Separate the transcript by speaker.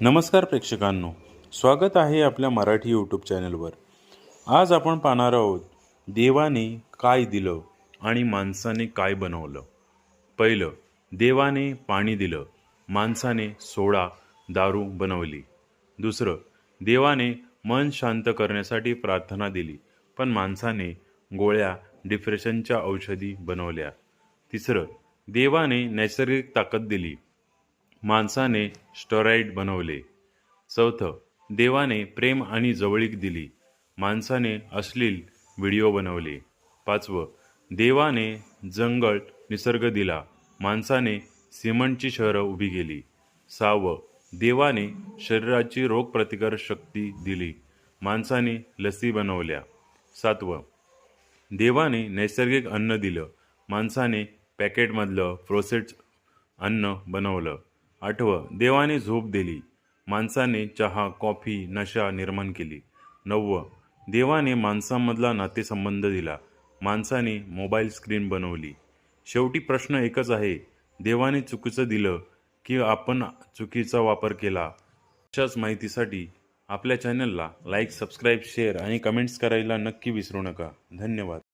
Speaker 1: नमस्कार प्रेक्षकांनो स्वागत आहे आपल्या मराठी यूट्यूब चॅनलवर. आज आपण पाहणार आहोत देवाने काय दिलं आणि माणसाने काय बनवलं. पहिलं देवाने पाणी दिलं माणसाने सोडा दारू बनवली. दुसरं देवाने मन शांत करण्यासाठी प्रार्थना दिली पण माणसाने गोळ्या डिप्रेशनच्या औषधी बनवल्या. तिसरं देवाने नैसर्गिक ताकद दिली माणसाने स्टोराईड बनवले. चौथं देवाने प्रेम आणि जवळीक दिली. माणसाने अश्लील व्हिडिओ बनवले. पाचवं देवाने जंगल निसर्ग दिला. माणसाने सिमंटची शहरं उभी केली. सहावं देवाने शरीराची रोगप्रतिकार शक्ती दिली. माणसाने लसी बनवल्या. सातवं देवाने नैसर्गिक अन्न दिलं. माणसाने पॅकेटमधलं प्रोसेस अन्न बनवलं. आठवं देवाने झोप दिली. माणसाने चहा कॉफी नशा निर्माण केली. नववं देवाने माणसांमधला नातेसंबंध दिला. माणसाने मोबाईल स्क्रीन बनवली. शेवटी प्रश्न एकच आहे देवाने चुकीचं दिलं की आपण चुकीचा वापर केला? अशाच माहितीसाठी आपल्या चॅनलला लाईक सबस्क्राईब शेअर आणि कमेंट्स करायला नक्की विसरू नका. धन्यवाद.